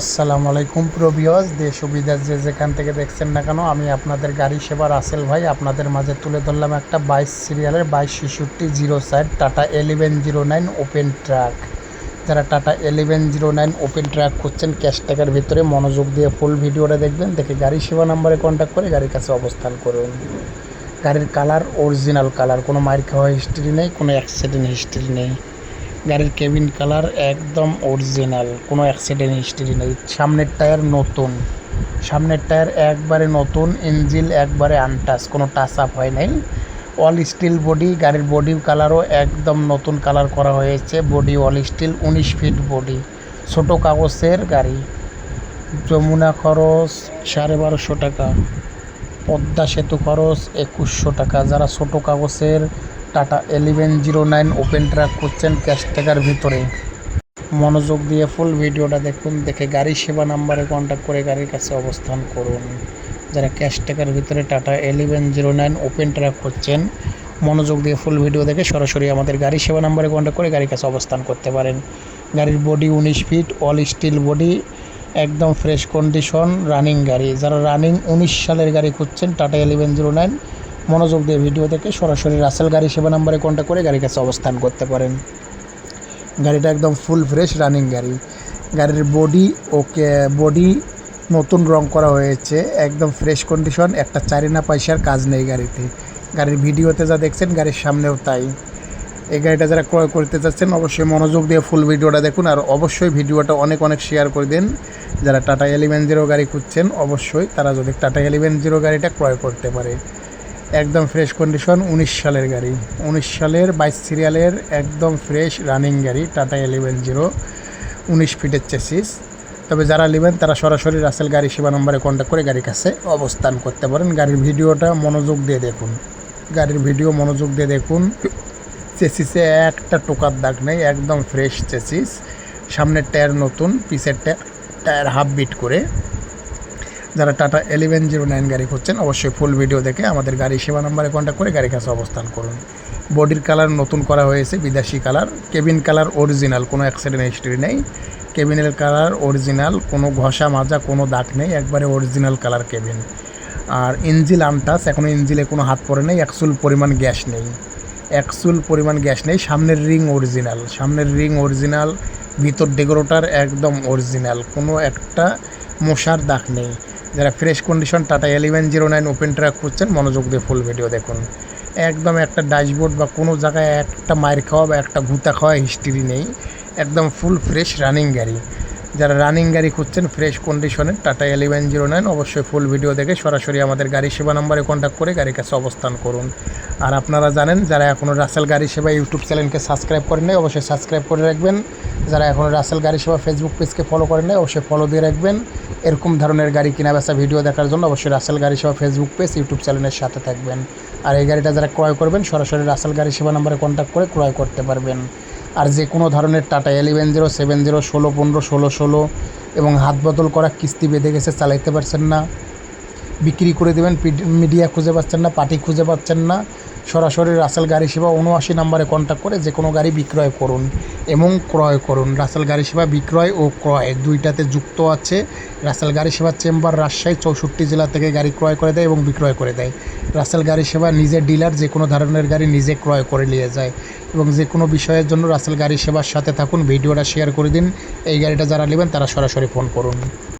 আসসালামু আলাইকুম প্রবিয়স দেশ বিদেশ যে যেখান থেকে দেখছেন না কেন, আমি আপনাদের গাড়ি সেবা রাসেল ভাই। আপনাদের মাঝে তুলে ধরলাম একটা বাইশ সিরিয়ালের বাইশ ছেষট্টি zero side Tata eleven zero nine open truck. যারা Tata eleven zero nine open truck করছেন ক্যাশ ট্যাগের ভিতরে মনোযোগ দিয়ে ফুল ভিডিওটা দেখবেন। দেখে গাড়ি সেবা নাম্বারে কন্ট্যাক্ট করে গাড়ির কাছে অবস্থান করুন। গাড়ির কালার অরিজিনাল কালার কোনো মার খাওয়া হিস্ট্রি নেই, কোনো অ্যাক্সিডেন্ট হিস্ট্রি নেই। গাড়ির কেবিন কালার একদম অরিজিনাল কোনো অ্যাক্সিডেন্ট হিস্ট্রি নেই। সামনের টায়ার নতুন। সামনের টায়ার একবারে নতুন ইঞ্জিল একবারে আনটাচ কোনো টাচ আপ হয় নাই। অল স্টিল বডি গাড়ির বডি কালারও একদম নতুন কালার করা হয়েছে। বডি অল স্টিল উনিশ ফিট বডি ছোটো কাগজের গাড়ি। যমুনা খরচ সাড়ে বারোশো টাকা। পদ্মা সেতু খরচ একুশশো টাকা। যারা ছোটো কাগজের Tata eleven zero nine open truck করছেন ক্যাশ টাকার ভিতরে। মনোযোগ দিয়ে ফুল ভিডিওটা দেখুন, দেখে গাড়ি সেবা নাম্বারে কন্ট্যাক্ট করে গাড়ির কাছে অবস্থান করুন। যারা ক্যাশ টাকার ভিতরে Tata eleven zero nine open truck করছেন মনোযোগ দিয়ে ফুল ভিডিও দেখে সরাসরি আমাদের গাড়ি সেবা নাম্বারে কন্ট্যাক্ট করে গাড়ির কাছে অবস্থান করতে পারেন। গাড়ির বডি উনিশ ফিট অল স্টিল বডি একদম ফ্রেশ কন্ডিশন রানিং গাড়ি। যারা রানিং উনিশ সালের গাড়ি খুঁজছেন, টাটা এলিভেন জিরো নাইন মনোযোগ দিয়ে ভিডিও দেখে সরাসরি রাসেল গাড়ি সেবা নাম্বারে কন্ট্যাক্ট করে গাড়ির কাছে অবস্থান করতে পারেন। গাড়িটা একদম ফুল ফ্রেশ রানিং গাড়ি। গাড়ির বডি ওকে বডি নতুন রং করা হয়েছে, একদম ফ্রেশ কন্ডিশন একটা চারিনা পয়সার কাজ নেই গাড়িতে। গাড়ির ভিডিওতে যা দেখছেন, গাড়ির সামনেও তাই। এই গাড়িটা যারা ক্রয় করতে চাচ্ছেন, অবশ্যই মনোযোগ দিয়ে ফুল ভিডিওটা দেখুন আর অবশ্যই ভিডিওটা অনেক অনেক শেয়ার করে দিন। যারা টাটা এলিভেন জিরো গাড়ি খুঁজছেন, অবশ্যই তারা যদি টাটা এলিভেন জিরো গাড়িটা ক্রয় করতে পারে। একদম ফ্রেশ কন্ডিশন উনিশ সালের গাড়ি। উনিশ সালের বাইশ সিরিয়ালের একদম ফ্রেশ রানিং গাড়ি টাটা এলিভেন জিরো উনিশ ফিটের চেসিস তবে যারা নেবেন, তারা সরাসরি রাসেল গাড়ি সেবা নম্বরে কন্ট্যাক্ট করে গাড়ির কাছে অবস্থান করতে পারেন। গাড়ির ভিডিওটা মনোযোগ দিয়ে দেখুন। গাড়ির ভিডিও মনোযোগ দিয়ে দেখুন। চেসিসে একটা টোকার দাগ নেই, একদম ফ্রেশ চেসিস সামনের টায়ার নতুন পিসের টায়ার টায়ার হাফ বিট করে। যারা টাটা এলেভেন জিরো নাইন গাড়ি খুঁজছেন, অবশ্যই ফুল ভিডিও দেখে আমাদের গাড়ি সেবা নাম্বারে কন্ট্যাক্ট করে গাড়ির কাছে অবস্থান করুন। বডির কালার নতুন করা হয়েছে, বিদেশি কালার কেবিন কালার অরিজিনাল কোনো অ্যাক্সিডেন্ট হিস্ট্রি নেই। কেবিনের কালার অরিজিনাল কোনো ঘষা মাজা, কোনো দাগ নেই, একবারে অরিজিনাল কালার কেবিন আর ইঞ্জিল আনটাস এখনও ইঞ্জিলে কোনো হাত পড়ে নেই একচুল পরিমাণ গ্যাস নেই। একচুল পরিমাণ গ্যাস নেই, সামনের রিং অরিজিনাল সামনের রিং অরিজিনাল ভিতর ডেকোরেটার একদম অরিজিনাল কোনো একটা মশার দাগ নেই। যারা fresh condition Tata eleven zero nine open truck করছেন, মনোযোগ দিয়ে ফুল ভিডিও দেখুন। একদম একটা ড্যাশবোর্ড বা কোনো জায়গায় একটা মায়ের খাওয়া বা একটা ঘুতা খাওয়া হিস্ট্রি নেই। একদম ফুল ফ্রেশ রানিং গাড়ি। যারা রানিং গাড়ি খুঁজছেন ফ্রেশ কন্ডিশনের টাটা এলিভেন জিরো নাইন অবশ্যই ফুল ভিডিও দেখে সরাসরি আমাদের গাড়ি সেবা নম্বরে কন্ট্যাক্ট করে গাড়ির কাছে অবস্থান করুন। আর আপনারা জানেন, যারা এখনও রাসেল গাড়ি সেবা ইউটিউব চ্যানেলকে সাবস্ক্রাইব করেন নাই, অবশ্যই সাবস্ক্রাইব করে রাখবেন। যারা এখনও রাসেল গাড়ি সেবা ফেসবুক পেজকে ফলো করেন নাই, অবশ্যই ফলো দিয়ে রাখবেন। এরকম ধরনের গাড়ি কেনা বেচা ভিডিও দেখার জন্য অবশ্যই রাসেল গাড়ি সেবা ফেসবুক পেজ ইউটিউব চ্যানেলের সাথে থাকবেন। আর এই গাড়িটা যারা ক্রয় করবেন, সরাসরি রাসেল গাড়ি সেবা নাম্বারে কন্ট্যাক্ট করে ক্রয় করতে পারবেন। আর যে কোনো ধরনের Tata eleven zero, seven zero, ষোলো, পনেরো, ষোলো ষোলো এবং হাত বদল করা কিস্তি বেঁধে গেছে, চালাইতে পারছেন না। বিক্রি করে দেবেন মিডিয়া খুঁজে পাচ্ছেন না, পার্টি খুঁজে পাচ্ছেন না। সরাসরি রাসেল গাড়ি সেবা উনআশি নম্বরে কন্ট্যাক্ট করে যে কোনো গাড়ি বিক্রয় করুন এবং ক্রয় করুন। রাসেল গাড়ি সেবা বিক্রয় ও ক্রয় দুইটাতে যুক্ত আছে। রাসেল গাড়ি সেবা চেম্বার রাজশাহী চৌষট্টি জেলা থেকে গাড়ি ক্রয় করে দেয় এবং বিক্রয় করে দেয়। রাসেল গাড়ি সেবা নিজে ডিলার, যে কোনো ধরনের গাড়ি নিজে ক্রয় করে নিয়ে যায়। এবং যে কোনো বিষয়ের জন্য রাসেল গাড়ি সেবার সাথে থাকুন, ভিডিওটা শেয়ার করে দিন। এই গাড়িটা যারা নেবেন, তারা সরাসরি ফোন করুন।